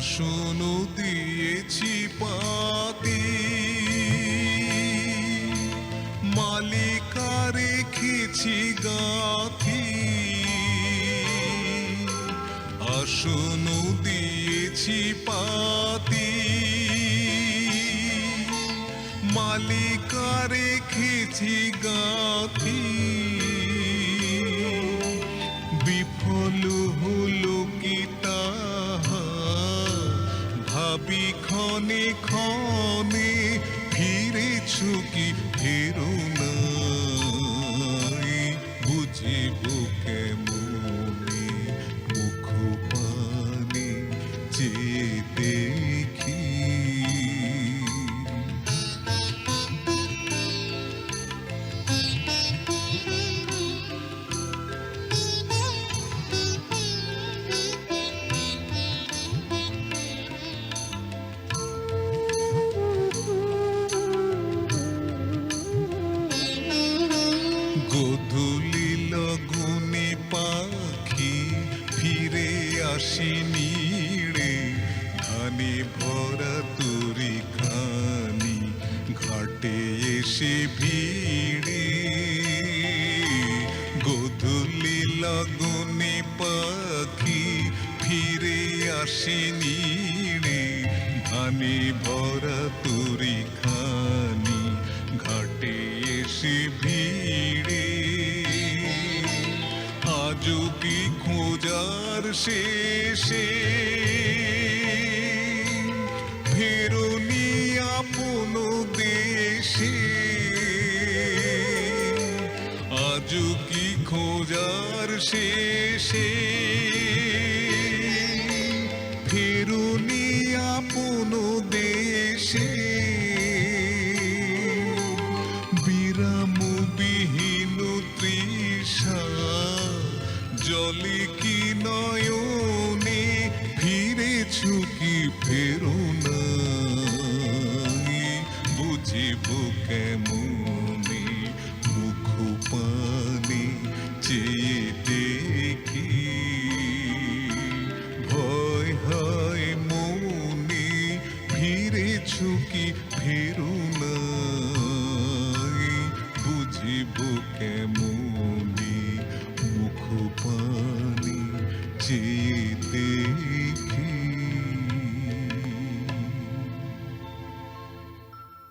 আসন দিয়েছি পাতি। মালিকা রেখেছি গাথি। আসন দিয়েছি পাতি। মালিকা রেখেছি গাথি। বিফল হলো ক্ষণে ক্ষণে কি ফেরো গধূলি লগনে পাখি ফিরে আসিনি রে। ধানে ভরা তরি খানি ঘাটে এসে ভিড়ে। গধূলি লগনে পাখি ফিরে আসিনি রে। ধানে ভরা তরি কি খোঁজার শেষে ফেরনি আপন দেশে। আজও কি খোঁজার শেষে ফেরনি আপন দেশে। জলে কি নয়নে ফিরেছ কি ফেরো নাই বুঝিব কেমনে মুখ পানে চেয়ে দেখি। ভয় হয় মনে ফিরেছ কি ফেরো না বুঝিব কেমনে পানে চেয়ে দেখি